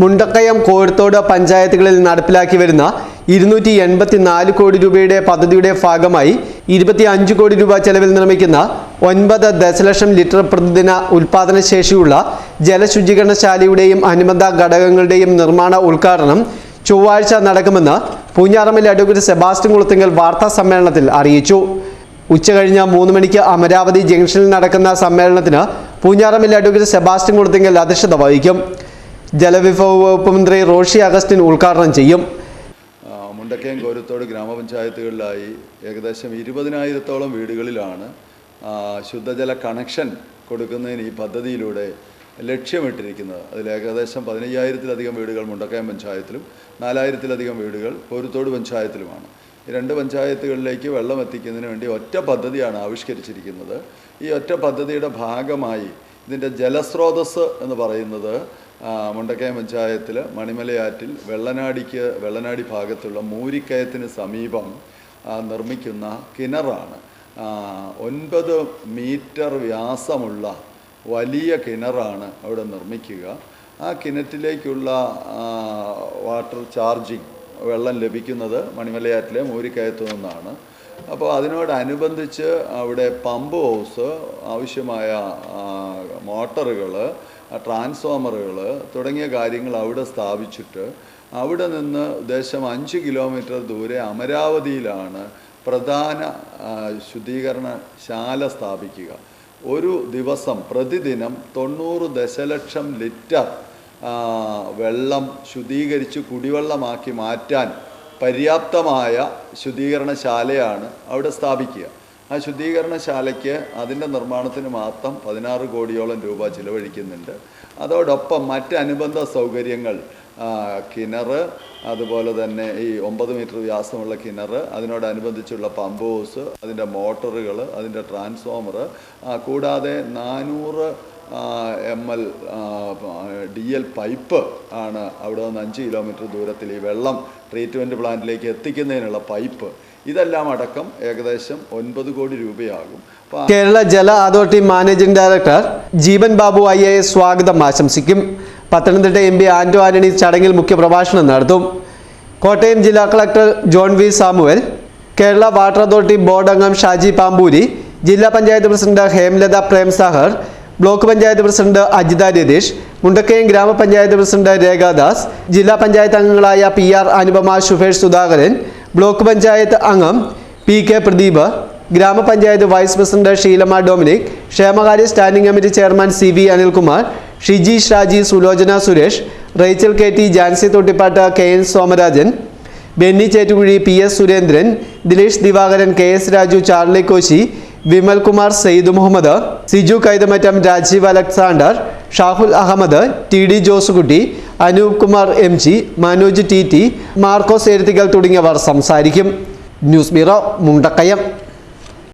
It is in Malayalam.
മുണ്ടക്കയം കോഴത്തോട് പഞ്ചായത്തുകളിൽ നടപ്പിലാക്കി വരുന്ന ഇരുന്നൂറ്റി എൺപത്തിനാല് കോടി രൂപയുടെ പദ്ധതിയുടെ ഭാഗമായി ഇരുപത്തി അഞ്ച് കോടി രൂപ ചെലവിൽ നിർമ്മിക്കുന്ന ഒൻപത് ദശലക്ഷം ലിറ്റർ പ്രതിദിന ഉൽപാദന ശേഷിയുള്ള ജലശുചീകരണശാലയുടെയും അനുബന്ധ ഘടകങ്ങളുടെയും നിർമ്മാണ ഉദ്ഘാടനം ചൊവ്വാഴ്ച നടക്കുമെന്ന് പൂഞ്ഞാറമ്മൽ അഡ്വക്കേറ്റ് സെബാസ്റ്റ്യൻ കുളത്തിങ്കൽ വാർത്താ സമ്മേളനത്തിൽ അറിയിച്ചു. ഉച്ചകഴിഞ്ഞ് മൂന്ന് മണിക്ക് അമരാവതി ജംഗ്ഷനിൽ നടക്കുന്ന സമ്മേളനത്തിന് പൂഞ്ഞാറമ്മൽ അഡ്വക്കേറ്റ് സെബാസ്റ്റ്യൻ കുളത്തിങ്കൽ അധ്യക്ഷത വഹിക്കും. ജലവിഭവ വകുപ്പ് മന്ത്രി റോഷി അഗസ്റ്റിൻ ഉദ്ഘാടനം ചെയ്യും. മുണ്ടക്കയം കോരത്തോട് ഗ്രാമപഞ്ചായത്തുകളിലായി ഏകദേശം ഇരുപതിനായിരത്തോളം വീടുകളിലാണ് ശുദ്ധജല കണക്ഷൻ കൊടുക്കുന്നതിന് ഈ പദ്ധതിയിലൂടെ ലക്ഷ്യമിട്ടിരിക്കുന്നത്. അതിൽ ഏകദേശം പതിനയ്യായിരത്തിലധികം വീടുകൾ മുണ്ടക്കയം പഞ്ചായത്തിലും നാലായിരത്തിലധികം വീടുകൾ കോരത്തോട് പഞ്ചായത്തിലുമാണ്. ഈ രണ്ട് പഞ്ചായത്തുകളിലേക്ക് വെള്ളം എത്തിക്കുന്നതിന് വേണ്ടി ഒറ്റ പദ്ധതിയാണ് ആവിഷ്കരിച്ചിരിക്കുന്നത്. ഈ ഒറ്റ പദ്ധതിയുടെ ഭാഗമായി ഇതിന്റെ ജലസ്രോതസ് എന്ന് പറയുന്നത് മുണ്ടക്കയം പഞ്ചായത്തിൽ മണിമലയാറ്റിൽ വെള്ളനാടിക്ക് വെള്ളനാടി ഭാഗത്തുള്ള മൂരിക്കയത്തിന് സമീപം നിർമ്മിക്കുന്ന കിണറാണ്. ഒൻപത് മീറ്റർ വ്യാസമുള്ള വലിയ കിണറാണ് അവിടെ നിർമ്മിക്കുക. ആ കിണറ്റിലേക്കുള്ള വാട്ടർ ചാർജിങ് വെള്ളം ലഭിക്കുന്നത് മണിമലയാറ്റിലെ മൂരിക്കയത്തു നിന്നാണ്. അപ്പോൾ അതിനോടനുബന്ധിച്ച് അവിടെ പമ്പ് ഹൗസ് ആവശ്യമായ മോട്ടറുകൾ ട്രാൻസ്ഫോമറുകൾ തുടങ്ങിയ കാര്യങ്ങൾ അവിടെ സ്ഥാപിച്ചിട്ട് അവിടെ നിന്ന് ഉദ്ദേശം അഞ്ച് കിലോമീറ്റർ ദൂരെ അമരാവതിയിലാണ് പ്രധാന ശുദ്ധീകരണ ശാല സ്ഥാപിക്കുക. ഒരു ദിവസം പ്രതിദിനം തൊണ്ണൂറ് ദശലക്ഷം ലിറ്റർ വെള്ളം ശുദ്ധീകരിച്ച് കുടിവെള്ളമാക്കി മാറ്റാൻ പര്യാപ്തമായ ശുദ്ധീകരണശാലയാണ് അവിടെ സ്ഥാപിക്കുക. ആ ശുദ്ധീകരണശാലയ്ക്ക് അതിന്റെ നിർമ്മാണത്തിന് മാത്രം പതിനാറ് കോടിയോളം രൂപ ചിലവഴിക്കുന്നുണ്ട്. അതോടൊപ്പം മറ്റ് അനുബന്ധ സൗകര്യങ്ങൾ കിണർ അതുപോലെ തന്നെ ഈ ഒമ്പത് മീറ്റർ വ്യാസമുള്ള കിണർ അതിനോടനുബന്ധിച്ചുള്ള പമ്പ് ഹൗസ് അതിന്റെ മോട്ടറുകൾ അതിന്റെ ട്രാൻസ്ഫോമർ കൂടാതെ നാനൂറ് M L D L pipe ആണ് അവിടെ നിന്ന് അഞ്ച് കിലോമീറ്റർ ദൂരത്തിൽ ഈ വെള്ളം ട്രീറ്റ്മെന്റ് പ്ലാന്റിലേക്ക് എത്തിക്കുന്നതിനുള്ള പൈപ്പ് ഇതെല്ലാം അടക്കം ഏകദേശം ഒൻപത് കോടി രൂപയാകും. കേരള ജല authority managing director Jeevan Babu I സ്വാഗതം ആശംസിക്കും. പത്തനംതിട്ട എം പി ആന്റോ ആന്റണി ചടങ്ങിൽ മുഖ്യപ്രഭാഷണം നടത്തും. കോട്ടയം ജില്ലാ collector John V Samuel Kerala water authority board അംഗം ഷാജി പാമ്പൂരി ജില്ലാ panchayat president Hemalatha Prem Sahar block panchayat president Ajitha Ratheesh Mundakkayam grama panchayat president Rekha Das ജില്ലാ പഞ്ചായത്ത് അംഗങ്ങളായ P R Anupama Shubhesh Sudhakaran block panchayat അംഗം P K Pradeep grama panchayat vice president Sheelamma Dominic ക്ഷേമകാര്യ standing committee chairman C V Anilkumar Shiji Shaji Sulochana Suresh Rachel K T Jancy Thottippattu K N Somarajan Benny Chettukuzhi P S Surendran Dilesh Divakaran K S Raju Charlie Koshy Vimal Kumar Sayed Muhammad Siju Kaithamattam Rajeev Alexander Shahul Ahammed T D Josekutty Anoop Kumar M G Manoj T T Markose Eruthikal തുടങ്ങിയവർ സംസാരിക്കും. News bureau Mundakkayam.